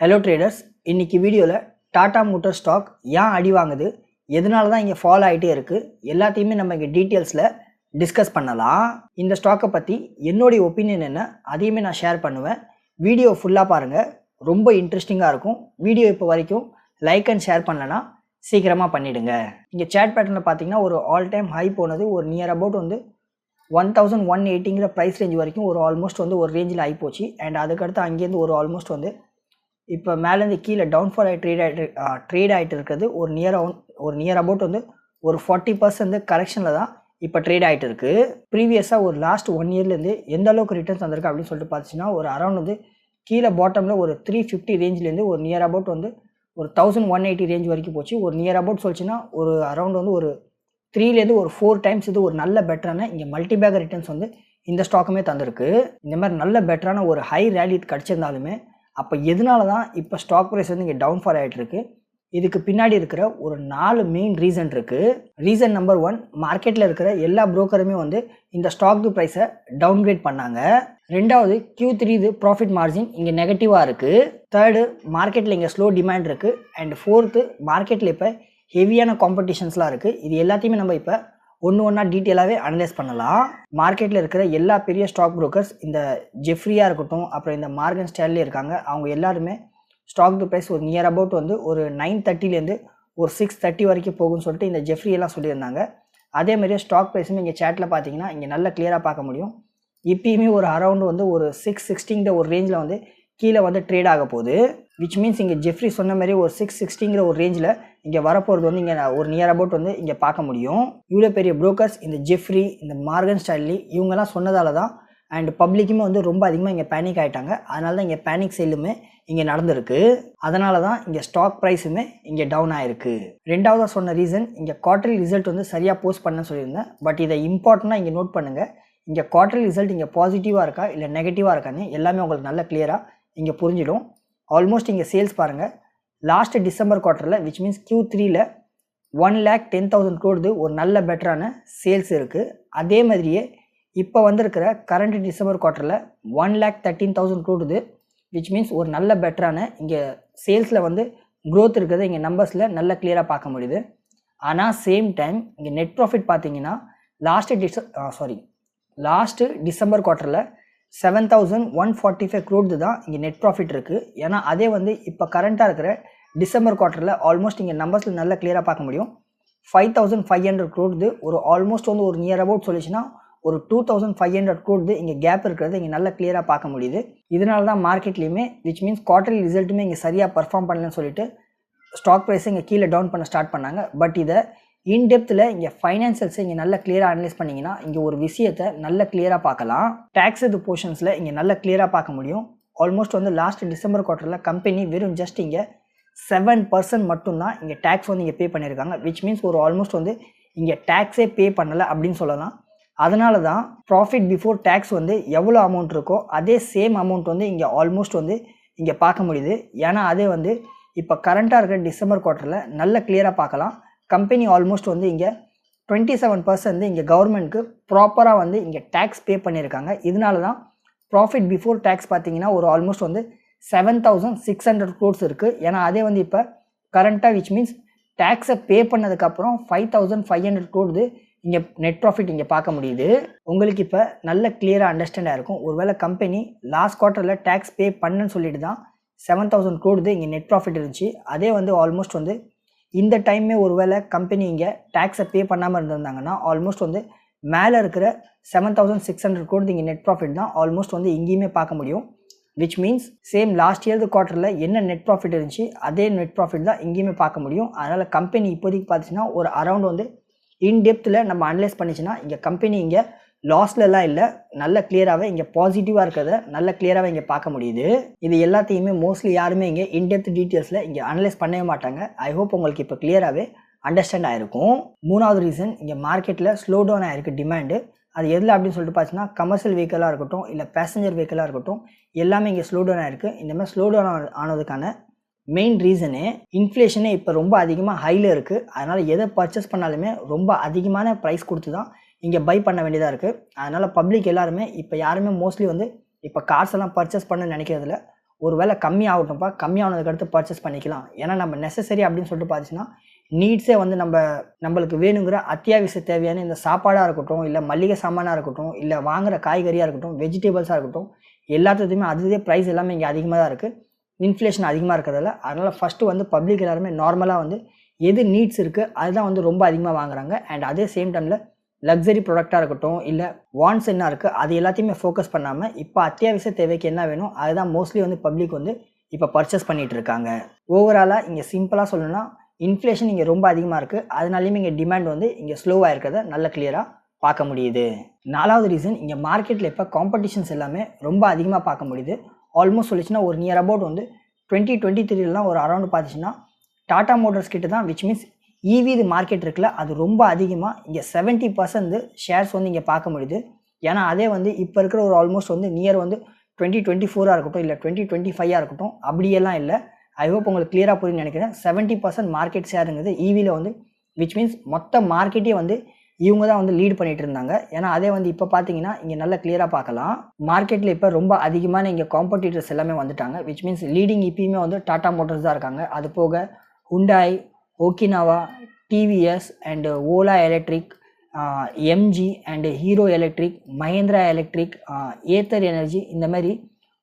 Hello traders இன்றைக்கி வீடியோவில் Tata motor stock ஏன் அடி வாங்குது? எதனால தான் இங்கே ஃபாலோ ஆகிட்டே இருக்குது எல்லாத்தையுமே நம்ம இங்கே டீட்டெயில்ஸில் டிஸ்கஸ் பண்ணலாம். இந்த ஸ்டாக்கை பற்றி என்னுடைய ஒப்பீனியன் என்ன அதையுமே நான் ஷேர் பண்ணுவேன். வீடியோ ஃபுல்லாக பாருங்கள் ரொம்ப இன்ட்ரெஸ்டிங்காக இருக்கும். வீடியோ இப்போ வரைக்கும் லைக் அண்ட் ஷேர் பண்ணலன்னா சீக்கிரமாக பண்ணிவிடுங்க இங்கே சேட் பேட்டர்னில் பார்த்தீங்கன்னா ஒரு ஆல் டைம் ஹை போனது ஒரு நியர் அபவுட் வந்து ஒன் தௌசண்ட் ஒன் எயிட்டிங்கிற ப்ரைஸ் ரேஞ்ச் வரைக்கும் ஒரு ஆல்மோஸ்ட் வந்து ஒரு ரேஞ்சில் ஆகிப்போச்சு அண்ட் அதுக்கடுத்து அங்கேருந்து ஒரு ஆல்மோஸ்ட் வந்து இப்போ மேலேருந்து கீழே டவுன்ஃபால் ஆகி ட்ரேட் ஆகிட்டு ட்ரேட் ஆகிட்டு இருக்கிறது. ஒரு நியர் ஒரு நியர் அபவுட் வந்து ஒரு ஃபார்ட்டி பர்சன்ட் கரெக்ஷனில் தான் இப்போ ட்ரேட் ஆகிட்டு இருக்கு. ப்ரீவியஸாக ஒரு லாஸ்ட் ஒன் இயர்லேருந்து எந்த அளவுக்கு ரிட்டர்ன்ஸ் வந்திருக்கு அப்படின்னு சொல்லிட்டு பார்த்துச்சுன்னா ஒரு அரௌண்ட் வந்து கீழே பாட்டமில் ஒரு த்ரீ ஃபிஃப்டி ரேஞ்ச்லேருந்து ஒரு நியர் அபவுட் வந்து ஒரு தௌசண்ட் ஒன் எயிட்டி ரேஞ்ச் வரைக்கும் போச்சு. ஒரு நியர் அபவுட் சொல்லிச்சுன்னா ஒரு அரௌண்ட் வந்து ஒரு த்ரீலேருந்து ஒரு ஃபோர் டைம்ஸ் இது ஒரு நல்ல பெட்டரான இங்கே மல்டி ரிட்டர்ன்ஸ் வந்து இந்த ஸ்டாக்குமே தந்திருக்கு. இந்த மாதிரி நல்ல பெட்டரான ஒரு ஹை ரேலி கிடச்சிருந்தாலுமே அப்போ எதனால தான் இப்போ ஸ்டாக் ப்ரைஸ் வந்து இங்கே டவுன்ஃபால் ஆகிட்டு இருக்கு இதுக்கு பின்னாடி இருக்கிற ஒரு நாலு மெயின் ரீசன் இருக்குது ரீசன் நம்பர் ஒன் மார்க்கெட்டில் இருக்கிற எல்லா புரோக்கருமே வந்து இந்த ஸ்டாக் ப்ரைஸை டவுன்கிரேட் பண்ணாங்க. ரெண்டாவது கியூ த்ரீ இது ப்ராஃபிட் மார்ஜின் இங்கே நெகட்டிவாக இருக்குது தேர்டு மார்க்கெட்டில் இங்கே ஸ்லோ டிமாண்ட் இருக்குது அண்ட் ஃபோர்த்து மார்க்கெட்டில் இப்போ ஹெவியான காம்படிஷன்ஸ்லாம் இருக்குது இது எல்லாத்தையுமே நம்ம இப்போ ஒன்று ஒன்றா டீட்டெயிலாகவே அனலைஸ் பண்ணலாம். மார்க்கெட்டில் இருக்கிற எல்லா பெரிய ஸ்டாக் புரோக்கர்ஸ் இந்த ஜெஃப்ரியாக இருக்கட்டும் அப்புறம் இந்த மார்கன் ஸ்டைல்லே இருக்காங்க. அவங்க எல்லாருமே ஸ்டாக் ப்ரைஸ் ஒரு நியர் அபவுட் வந்து ஒரு நைன் தேர்ட்டிலேருந்து ஒரு சிக்ஸ் தேர்ட்டி வரைக்கும் போகும்னு சொல்லிட்டு இந்த ஜெஃப்ரியெல்லாம் சொல்லியிருந்தாங்க. அதே மாதிரியே ஸ்டாக் ப்ரைஸ்னு இங்கே சேட்டில் பார்த்தீங்கன்னா இங்கே நல்லா கிளியராக பார்க்க முடியும். இப்பயுமே ஒரு அரௌண்ட் வந்து ஒரு சிக்ஸ் சிக்ஸ்டிங்கிற ஒரு ரேஞ்சில் வந்து கீழே வந்து ட்ரேட் ஆக போகுது. விச் மீன்ஸ் இங்கே ஜெஃப்ரி சொன்ன மாதிரி ஒரு சிக்ஸ் சிக்ஸ்டிங்கிற ஒரு ரேஞ்சில் இங்கே வரப்போகிறது வந்து இங்கே ஒரு நியர் அபவுட் வந்து இங்கே பார்க்க முடியும். இவ்வளோ பெரிய புரோக்கர்ஸ் இந்த ஜெஃப்ரி இந்த மார்கன் ஸ்டைலி இவங்கெல்லாம் சொன்னதால தான் அண்ட் பப்ளிக்குமே வந்து ரொம்ப அதிகமாக இங்கே பேனிக் ஆகிட்டாங்க அதனால தான் இங்கே பேனிக் செல்லுமே இங்கே நடந்திருக்கு. அதனால தான் இங்கே ஸ்டாக் ப்ரைஸுமே இங்கே டவுன் ஆகிருக்கு ரெண்டாவதாக சொன்ன ரீசன் இங்கே குவார்டர்லி ரிசல்ட் வந்து சரியாக போஸ்ட் பண்ண சொல்லியிருந்தேன். பட் இதை இம்பார்ட்டண்ட்டாக இங்கே நோட் பண்ணுங்கள் இங்கே குவார்டர்லி ரிசல்ட் இங்கே பாசிட்டிவாக இருக்கா இல்லை நெகட்டிவாக இருக்கான்னு எல்லாமே உங்களுக்கு நல்ல கிளியராக இங்கே புரிஞ்சிடும். ஆல்மோஸ்ட் இங்கே சேல்ஸ் பாருங்கள் லாஸ்ட் டிசம்பர் குவார்ட்டரில் விச் மீன்ஸ் கியூ த்ரீல ஒன் லேக் டென் தௌசண்ட் க்ரோடுது ஒரு நல்ல பெட்டரான சேல்ஸ் இருக்குது அதே மாதிரியே இப்போ வந்திருக்கிற கரண்ட் டிசம்பர் குவார்ட்டரில் ஒன் லேக் தேர்ட்டீன் தௌசண்ட் க்ரோடுது விச் மீன்ஸ் ஒரு நல்ல பெட்டரான இங்கே சேல்ஸில் வந்து க்ரோத் இருக்கிறத இங்கே நம்பர்ஸில் நல்ல கிளியராக பார்க்க முடியுது. ஆனால் சேம் டைம் இங்கே நெட் ப்ராஃபிட் பார்த்தீங்கன்னா லாஸ்ட்டு டிச sorry last December குவார்ட்டரில் seven thousand one forty five crore தான் இங்கே நெட் ப்ராஃபிட் இருக்குது ஏன்னா அதே வந்து இப்போ கரண்ட்டாக இருக்கிற டிசம்பர் குவார்ட்டரில் ஆல்மோஸ்ட் இங்கே நம்பர்ஸில் நல்லா கிளியராக பார்க்க முடியும். ஃபைவ் தௌசண்ட் ஃபைவ் ஹண்ட்ரட் க்ரோடுது ஒரு ஆல்மோஸ்ட் வந்து ஒரு நியர் அபவுட் சொல்லிச்சுன்னா ஒரு டூ தௌசண்ட் ஃபைவ் ஹண்ட்ரட் க்ரோடுது இங்கே கேப் இருக்கிறது இங்கே நல்லா கிளியராக பார்க்க முடியுது. இதனால தான் மார்க்கெட்லேயுமே விச் மீன்ஸ் குவார்டர்லி ரிசல்ட்டுமே இங்கே சரியாக பர்ஃபார்ம் பண்ணலன்னு சொல்லிட்டு ஸ்டாக் ப்ரைஸ் இங்கே கீழே டவுன் பண்ண ஸ்டார்ட் பண்ணாங்க. பட் இதை இன்டெப்த்தில் இங்கே ஃபைனான்சியல்ஸை இங்கே நல்லா கிளியராக அனலைஸ் பண்ணிங்கன்னா இங்கே ஒரு விஷயத்தை நல்ல கிளியராக பார்க்கலாம். டேக்ஸ் இது போர்ஷன்ஸில் இங்கே நல்லா கிளியராக பார்க்க முடியும். ஆல்மோஸ்ட் வந்து லாஸ்ட் டிசம்பர் குவார்ட்டரில் கம்பெனி வெறும் ஜஸ்ட் இங்கே செவன் பர்சன்ட் மட்டும்தான் இங்கே டேக்ஸ் வந்து இங்கே பே பண்ணியிருக்காங்க விச் மீன்ஸ் ஒரு ஆல்மோஸ்ட் வந்து இங்கே டேக்ஸே பே பண்ணலை அப்படின்னு சொல்லலாம். அதனால தான் ப்ராஃபிட் பிஃபோர் டேக்ஸ் வந்து எவ்வளோ அமௌண்ட் இருக்கோ அதே சேம் அமௌண்ட் வந்து இங்கே ஆல்மோஸ்ட் வந்து இங்கே பார்க்க முடியுது. ஏன்னா அதே வந்து இப்போ கரண்ட்டாக இருக்கிற டிசம்பர் குவார்ட்டரில் நல்ல கிளியராக பார்க்கலாம். கம்பெனி ஆல்மோஸ்ட் வந்து இங்கே டுவெண்ட்டி செவன் பர்சன்ட் இங்கே கவர்மெண்ட்க்கு ப்ராப்பராக வந்து இங்கே டேக்ஸ் பே பண்ணியிருக்காங்க இதனால தான் ப்ராஃபிட் பிஃபோர் டேக்ஸ் பார்த்தீங்கன்னா ஒரு ஆல்மோஸ்ட் வந்து seven thousand six hundred crores இருக்குது ஏன்னா அதே வந்து இப்போ கரண்ட்டாக விச் மீன்ஸ் டேக்ஸை பே பண்ணதுக்கப்புறம் ஃபைவ் தௌசண்ட் ஃபைவ் ஹண்ட்ரட் க்ரோடுது இங்கே நெட் ப்ராஃபிட் இங்கே பார்க்க முடியுது. உங்களுக்கு இப்போ நல்ல கிளியராக அண்டர்ஸ்டாண்டாக இருக்கும். ஒருவேளை கம்பெனி லாஸ்ட் குவார்ட்டரில் டேக்ஸ் பே பண்ணுன்னு சொல்லிட்டு தான் செவன் தௌசண்ட் க்ரோடுது இங்கே நெட் ப்ராஃபிட் இருந்துச்சு. அதே வந்து ஆல்மோஸ்ட் வந்து இந்த டைமே ஒருவேளை கம்பெனி இங்கே டேக்ஸை பே பண்ணாமல் இருந்திருந்தாங்கன்னா ஆல்மோஸ்ட் வந்து மேலே இருக்கிற செவன் தௌசண்ட் சிக்ஸ் ஹண்ட்ரட் கோடி இங்கே நெட் ப்ராஃபிட் தான் ஆல்மோஸ்ட் வந்து இங்கேயுமே பார்க்க முடியும். Which means same last year குவார்ட்டரில் என்ன நெட் ப்ராஃபிட் இருந்துச்சு அதே நெட் ப்ராஃபிட் தான் இங்கேயுமே பார்க்க முடியும். அதனால் கம்பெனி இப்போதைக்கு பார்த்துச்சுன்னா ஒரு அரௌண்ட் வந்து இன்டெப்த்தில் நம்ம அனலைஸ் பண்ணிச்சுன்னா இங்கே கம்பெனி இங்கே லாஸ்லலாம் இல்லை. நல்ல கிளியராகவே இங்கே பாசிட்டிவாக இருக்கிறத நல்ல கிளியராகவே இங்கே பார்க்க முடியுது. இது எல்லாத்தையுமே மோஸ்ட்லி யாருமே இங்கே இன்டெப்த் டீட்டெயில்ஸில் இங்கே அனலைஸ் பண்ணவே மாட்டாங்க. ஐ ஹோப் உங்களுக்கு இப்போ கிளியராகவே அண்டர்ஸ்டாண்ட் ஆகிருக்கும் மூணாவது ரீசன் இங்கே மார்க்கெட்டில் ஸ்லோ டவுன் ஆகிருக்கு டிமாண்டு அது எதில் அப்படின்னு சொல்லிட்டு பார்த்தீங்கன்னா கமர்ஷியல் வெஹிக்கலாக இருக்கட்டும் இல்லை பேசஞ்சர் வெஹிக்கலாக இருக்கட்டும் எல்லாமே இங்கே ஸ்லோ டவுன் ஆகிருக்கு இந்த மாதிரி ஸ்லோ டவுன் ஆனதுக்கான மெயின் ரீசனு இன்ஃப்ளேஷனே இப்போ ரொம்ப அதிகமாக ஹையில் இருக்குது அதனால் எதை பர்ச்சேஸ் பண்ணாலுமே ரொம்ப அதிகமான ப்ரைஸ் கொடுத்து தான் இங்கே பை பண்ண வேண்டியதாக இருக்குது அதனால் பப்ளிக் எல்லாருமே இப்போ யாருமே மோஸ்ட்லி வந்து இப்போ கார்ஸ் எல்லாம் பர்ச்சேஸ் பண்ண நினைக்கிறதில்ல. ஒரு வேளை கம்மி ஆகட்டும்ப்பா கம்மி ஆனதுக்கு அடுத்து பர்ச்சேஸ் பண்ணிக்கலாம். ஏன்னா நம்ம நெசசரி அப்படின்னு சொல்லிட்டு பார்த்துச்சுன்னா நீட்ஸே வந்து நம்ம நம்மளுக்கு வேணுங்கிற அத்தியாவசிய தேவையான இந்த சாப்பாடாக இருக்கட்டும் இல்லை மளிகை சாமானாக இருக்கட்டும் இல்லை வாங்குகிற காய்கறியாக இருக்கட்டும் வெஜிடபிள்ஸாக இருக்கட்டும் எல்லாத்துக்குமே அதுவே ப்ரைஸ் எல்லாமே இங்கே அதிகமாக தான் இருக்குது இன்ஃப்ளேஷன் அதிகமாக இருக்கிறதால அதனால் ஃபஸ்ட்டு வந்து பப்ளிக் எல்லாருமே நார்மலாக வந்து எது நீட்ஸ் இருக்குது அதுதான் வந்து ரொம்ப அதிகமாக வாங்குறாங்க. அண்ட் அதே சேம் டைமில் லக்ஸரி ப்ராடக்டாக இருக்கட்டும் இல்லை வான்ஸ் என்ன இருக்குது அது எல்லாத்தையுமே ஃபோக்கஸ் பண்ணாமல் இப்போ அத்தியாவசிய தேவைக்கு என்ன வேணும் அதுதான் மோஸ்ட்லி வந்து பப்ளிக் வந்து இப்போ பர்ச்சேஸ் பண்ணிகிட்டு இருக்காங்க. ஓவராலாக இங்கே சிம்பிளாக சொல்லணும்னா இன்ஃப்ளேஷன் இங்கே ரொம்ப அதிகமாக இருக்குது அதனாலையுமே இங்கே டிமாண்ட் வந்து இங்கே ஸ்லோவாக இருக்கிறத நல்ல கிளியராக பார்க்க முடியுது. நாலாவது ரீசன் இங்கே மார்க்கெட்டில் இப்போ காம்படிஷன்ஸ் எல்லாமே ரொம்ப அதிகமாக பார்க்க முடியுது. ஆல்மோஸ்ட் சொல்லிச்சுன்னா ஒரு நியர் அபவுட் வந்து டுவெண்ட்டி டுவெண்ட்டி த்ரீலாம் ஒரு அரௌண்ட் பார்த்துச்சுன்னா டாடா மோட்டர்ஸ் கிட்ட தான் விச் மீன்ஸ் ஈவி இது மார்க்கெட் இருக்குல்ல அது ரொம்ப அதிகமாக இங்கே செவன்ட்டி பர்சன்ட் ஷேர்ஸ் வந்து இங்கே பார்க்க முடியுது. ஏன்னா அதே வந்து இப்போ இருக்கிற ஒரு ஆல்மோஸ்ட் வந்து நியர் வந்து டுவெண்ட்டி டுவெண்ட்டி ஃபோராக இருக்கட்டும் இல்லை டுவெண்ட்டி டுவெண்ட்டி ஃபைவாக இருக்கட்டும் அப்படியெல்லாம் இல்லை. ஐ ஹோப் உங்களுக்கு கிளியராக புரியும்னு நினைக்கிறேன். செவன்ட்டி பர்சன்ட் மார்க்கெட் ஷேருங்கிறது ஈவியில் வந்து விச் மீன்ஸ் மொத்த மார்க்கெட்டே வந்து இவங்க தான் வந்து லீட் பண்ணிட்டு இருந்தாங்க. ஏன்னா அதே வந்து இப்போ பார்த்தீங்கன்னா இங்கே நல்லா கிளியராக பார்க்கலாம். மார்க்கெட்டில் இப்போ ரொம்ப அதிகமான இங்கே காம்படிட்டர்ஸ் எல்லாமே வந்துட்டாங்க விச் மீன்ஸ் லீடிங் இப்பயுமே வந்து டாடா மோட்டர்ஸ் தான் இருக்காங்க. அது போக Hyundai Okinawa TVS and Ola Electric MG and Hero Electric Mahindra Electric Ather Energy இந்த மாதிரி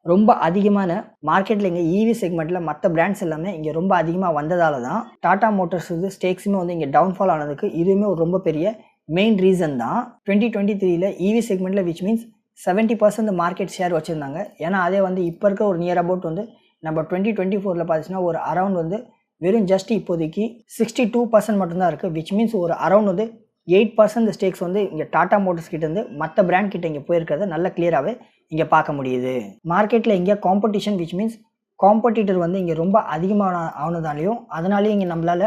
ரொம்ப அதிகமான மார்க்கெட்டில் இங்கே இவி செக்மெண்ட்டில் மற்ற பிராண்ட்ஸ் எல்லாமே இங்கே ரொம்ப அதிகமாக வந்ததால் தான் டாடா மோட்டர்ஸ் வந்து ஸ்டேக்ஸுமே வந்து இங்கே டவுன்ஃபால் ஆனதுக்கு இதுவுமே ஒரு ரொம்ப பெரிய மெயின் ரீசன் தான். டுவெண்ட்டி டுவெண்ட்டி த்ரீல இவி செக்மெண்ட்டில் which means seventy percent market share வச்சுருந்தாங்க. ஏன்னா அதே வந்து இப்போ இருக்க ஒரு நியர் அபவுட் வந்து நம்ம டுவெண்ட்டி டுவெண்ட்டி ஃபோரில் பார்த்துச்சுன்னா ஒரு அரௌண்ட் வந்து வெறும் ஜஸ்ட் இப்போதைக்கு சிக்ஸ்டி டூ பர்சன்ட் மட்டும்தான் இருக்குது விச் மீன்ஸ் ஒரு அரௌண்ட் வந்து எயிட் பர்சன்ட் ஸ்டேக்ஸ் வந்து இங்கே டாடா மோட்டர்ஸ் கிட்டேருந்து மற்ற பிராண்ட் கிட்ட இங்கே போயிருக்கிறத நல்ல கிளியராகவே இங்கே பார்க்க முடியுது. மார்க்கெட்டில் இங்கே காம்படிஷன் விச் மீன்ஸ் காம்படிட்டர் வந்து இங்கே ரொம்ப அதிகமான ஆனதாலையும் அதனாலேயும் இங்கே நம்மளால்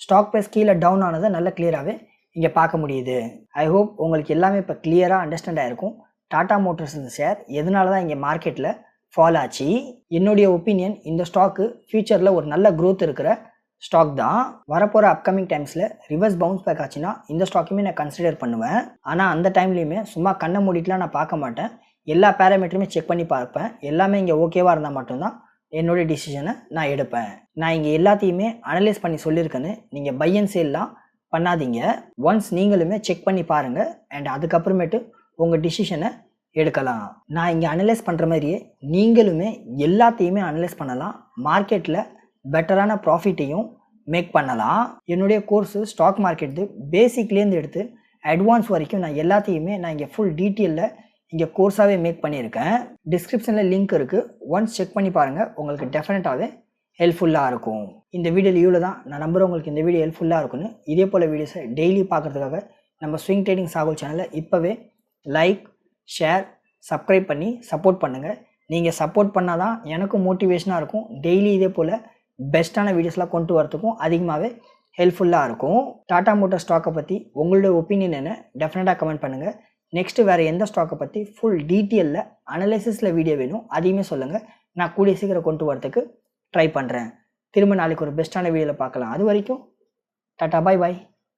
ஸ்டாக் ப்ரைஸ் கீழே டவுன் ஆனதை நல்ல கிளியராகவே இங்கே பார்க்க முடியுது. ஐ ஹோப் உங்களுக்கு எல்லாமே இப்போ கிளியராக அண்டர்ஸ்டாண்ட் ஆகிருக்கும் டாடா மோட்டர்ஸ் இந்த ஷேர் எதனால தான் இங்கே மார்க்கெட்டில் ஃபால் ஆச்சு. என்னுடைய ஒப்பீனியன் இந்த ஸ்டாக்கு ஃபியூச்சரில் ஒரு நல்ல க்ரோத் இருக்கிற ஸ்டாக் தான். வரப்போகிற அப்கமிங் டைம்ஸில் ரிவர்ஸ் பவுன்ஸ் பேக் ஆச்சுன்னா இந்த ஸ்டாக்குமே நான் கன்சிடர் பண்ணுவேன். ஆனால் அந்த டைம்லேயுமே சும்மா கண்ணை மூடிட்டுலாம் நான் பார்க்க மாட்டேன். எல்லா பேராமீட்டருமே செக் பண்ணி பார்ப்பேன். எல்லாமே இங்கே ஓகேவாக இருந்தால் மட்டும்தான் என்னுடைய டிசிஷனை நான் எடுப்பேன். நான் இங்கே எல்லாத்தையுமே அனலைஸ் பண்ணி சொல்லியிருக்கேன்னு நீங்கள் பை அண்ட் சேல்லாம் பண்ணாதீங்க. ஒன்ஸ் நீங்களுமே செக் பண்ணி பாருங்கள் அண்ட் அதுக்கப்புறமேட்டு உங்கள் டிசிஷனை எடுக்கலாம். நான் இங்கே அனலைஸ் பண்ணுற மாதிரியே நீங்களுமே எல்லாத்தையுமே அனலைஸ் பண்ணலாம். மார்க்கெட்டில் பெட்டரான ப்ராஃபிட்டையும் மேக் பண்ணலாம். என்னுடைய கோர்ஸு ஸ்டாக் மார்க்கெட்டு பேசிக்லேருந்து எடுத்து அட்வான்ஸ் வரைக்கும் நான் எல்லாத்தையுமே நான் இங்கே ஃபுல் டீட்டெயிலில் இங்கே கோர்ஸாகவே மேக் பண்ணியிருக்கேன். டிஸ்கிரிப்ஷனில் லிங்க் இருக்குது ஒன்ஸ் செக் பண்ணி பாருங்கள் உங்களுக்கு டெஃபினட்டாகவே ஹெல்ப்ஃபுல்லாக இருக்கும். இந்த வீடியோ லீவில் தான். நான் நம்புகிறேன் உங்களுக்கு இந்த வீடியோ ஹெல்ப்ஃபுல்லாக இருக்குன்னு இதே போல் வீடியோஸை டெய்லி பார்க்குறதுக்காக நம்ம ஸ்விங் ட்ரேடிங் சாகுல் சேனலை இப்போவே லைக் ஷேர் சப்ஸ்கிரைப் பண்ணி சப்போர்ட் பண்ணுங்கள் நீங்கள் சப்போர்ட் பண்ணால் தான் எனக்கும் மோட்டிவேஷனாக இருக்கும். டெய்லி இதே போல் பெஸ்ட்டான வீடியோஸ்லாம் கொண்டு வரத்துக்கும் அதிகமாகவே ஹெல்ப்ஃபுல்லாக இருக்கும். டாடா மோட்டார் ஸ்டாக்கை பற்றி உங்களுடைய ஒப்பீனியன் என்ன? டெஃபினட்டாக கமெண்ட் பண்ணுங்கள் நெக்ஸ்ட்டு வேறு எந்த ஸ்டாக்கை பற்றி ஃபுல் டீட்டெயிலில் அனலைசிஸில் வீடியோ வேணும் அதையுமே சொல்லுங்கள் நான் கூடிய சீக்கிரம் கொண்டு வரத்துக்கு ட்ரை பண்ணுறேன் திரும்ப நாளைக்கு ஒரு பெஸ்ட்டான வீடியோவில் பார்க்கலாம். அது வரைக்கும் டாட்டா பாய் பாய்